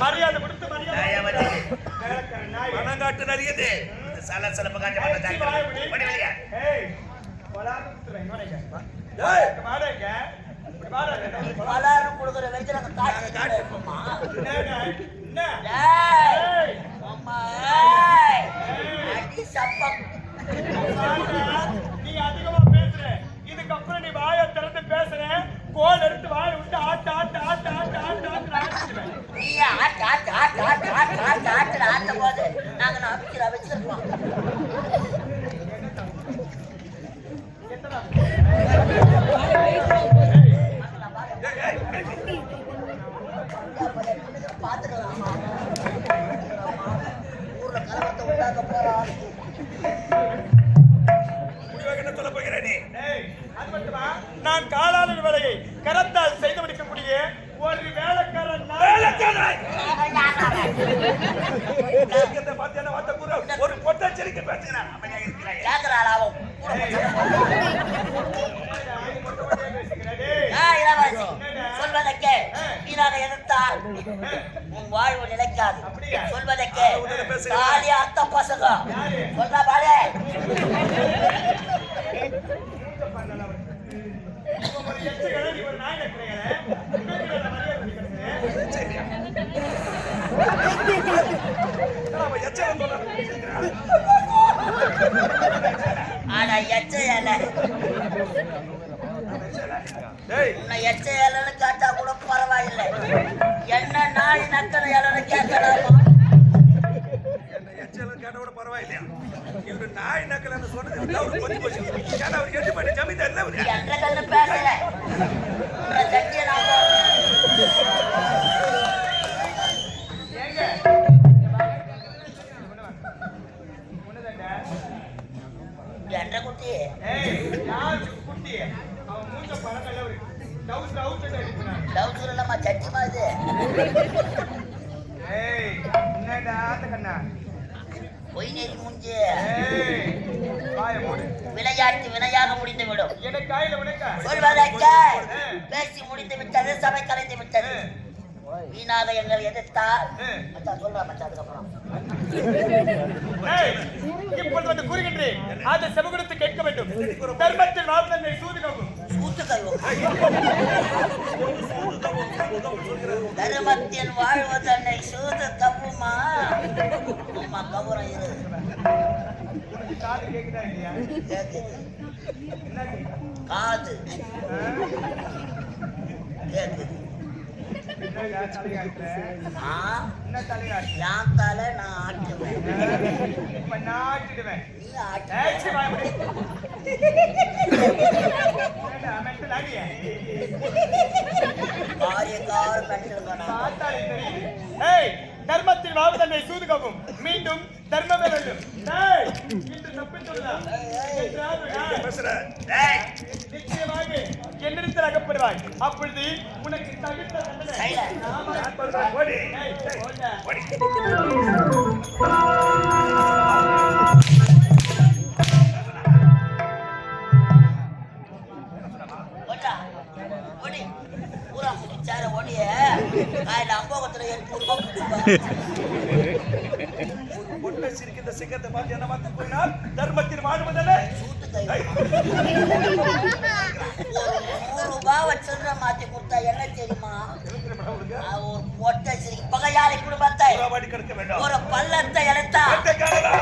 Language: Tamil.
மரியாதை காட்டு நிறையது சல சல பகாட்டி பண்ண தாக்கி பண்ணி வெளியா ஏய் பலாரம் குடுறேன் காட்டு காட்டுமா காட்டில் ஆட்ட போது நாங்கள் நம்பிக்கிற வச்சிருக்கோம் பார்த்துக்கலாமா ஊர்ல கலவரத்தை உண்டாக்க போறான் என்ன சொல்ல போகிறேனே நான் காலாளர் வேலையை கரத்தால் செய்து முடிக்கக்கூடிய ஒரு வேலைக்காரன் வேலைக்காரன்! ஒரு பொட்டச்சரிக்கை பிரச்சனை. சொல்வதற்கே நீராக எதிர்த்தால் உன் வாழ்வு நிலைக்காது. சொல்வதற்கே காலி பசங்க. சொல்ற பாரு. ஆனா எச்ச இலை டேய், உன்னை எச்ச இலைன்னு கேட்டா கூட பரவாயில்லை என்ன நாய் நக்கன இலைன்னு கேட்கலாமா கேட்ட கூட பரவாயில்லையா? இவரு நாய் நக்கலன்னு சொன்னது அவருக்கு கொஞ்சம் போச்சு. ஏன்னா அவர் எட்டு மணி ஜமீன்தார் அவரு. என்ற பேசல குட்டி ஏய், யார் குட்டி? அவன் மூஞ்ச பழக்கம்ல ஒரு டவுசர் அவுத்துட்டு அடிக்கிறான். டவுசர் இல்லம்மா சட்டி மாதிரி ஏய், என்னடா ஆத்த கண்ணா? பொய் நெறி மூஞ்சி. ஏய், வாயை மூடு. விளையாட்டு வினையாக முடிந்து விடும் பேசி முடிந்து விட்டது சபை கலைந்து விட்டது. வீணாக எங்கள் எதிர்த்தால். மச்சான் சொல்றா மச்சான் அதுக்கப்புறம். இப்பொழுது வந்து கூறுகின்றேன். அந்த செவகுடத்தை கேட்க வேண்டும். தர்மத்தில் வாழ்ந்தனை சூதுகவும் சூத்து கல்வம் தருமத்தில் வாழ்வதன்னை சூது கவ்வுமா அம்மா கவுரம் இரு. காது கேக்குதா இல்லையா காது கேக்குது என் தலை நான் ஆட்டுவேன். தர்மத்தின் மாவட்டத்தை சூதுகவும். மீண்டும் தர்மமே வேண்டும். இன்று தப்பித்துள்ளா. பேசுற அகப்படுவாய் அப்பொழுது உனக்கு தகுந்த ஒன்றை சிரிக்கின்ற சிங்கத்தை பார்த்து என்ன பார்த்து போயினால் தர்மத்தில் வாழ்வதல்ல கொடுத்தா என்ன தெரியுமா? ஒரு பொட்டை சிரிக்கு பகையாளி குடும்பத்தை ஒரு பள்ளத்தை வேட்டைக்காரனா?